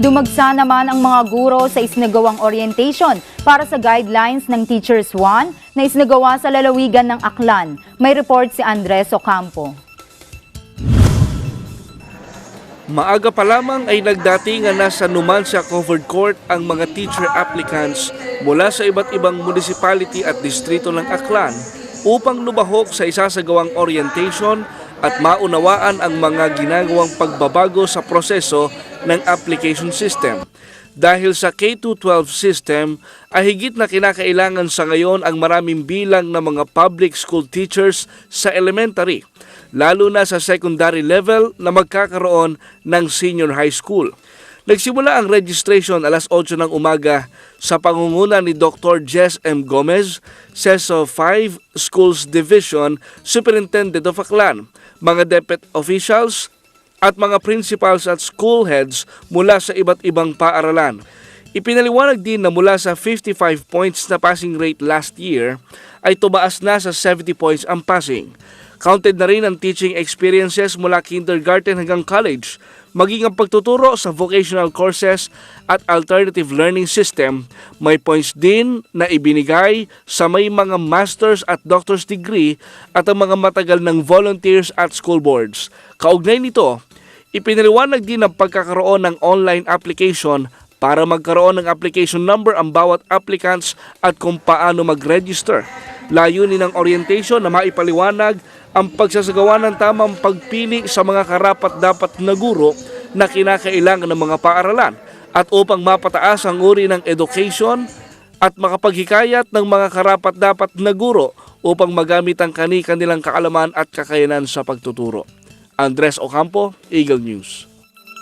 Dumagsa naman ang mga guro sa isinagawang orientation para sa guidelines ng Teachers 1 na isinagawa sa lalawigan ng Aklan. May report si Andres Ocampo. Maaga pa lamang ay nagdatingan na sa Numancia Covered Court ang mga teacher applicants mula sa iba't ibang municipality at distrito ng Aklan upang lumahok sa isasagawang orientation at maunawaan ang mga ginagawang pagbabago sa proseso ng application system. Dahil sa K-12 system ay higit na kinakailangan sa ngayon ang maraming bilang ng mga public school teachers sa elementary, lalo na sa secondary level na magkakaroon ng senior high school. Nagsimula ang registration alas 8 ng umaga sa pangunguna ni Dr. Jess M. Gomez, CESO 5 Schools Division Superintendent of Aklan, mga deputy officials at mga principals at school heads mula sa iba't ibang paaralan. Ipinaliwanag din na mula sa 55 points na passing rate last year ay tumaas na sa 70 points ang passing. Counted na rin ang teaching experiences mula kindergarten hanggang college, maging ang pagtuturo sa vocational courses at alternative learning system. May points din na ibinigay sa may mga master's at doctor's degree at ang mga matagal ng volunteers at school boards. Kaugnay nito, ipinaliwanag din ang pagkakaroon ng online application para magkaroon ng application number ang bawat applicants at kung paano mag-register. Layunin ng orientation na maipaliwanag ang pagsasagawa ng tamang pagpili sa mga karapat-dapat na guro na kinakailangan ng mga paaralan at upang mapataas ang uri ng education at makapaghikayat ng mga karapat-dapat na guro upang magamit ang kani-kanilang kaalaman at kakayanan sa pagtuturo. Andres Ocampo, Eagle News.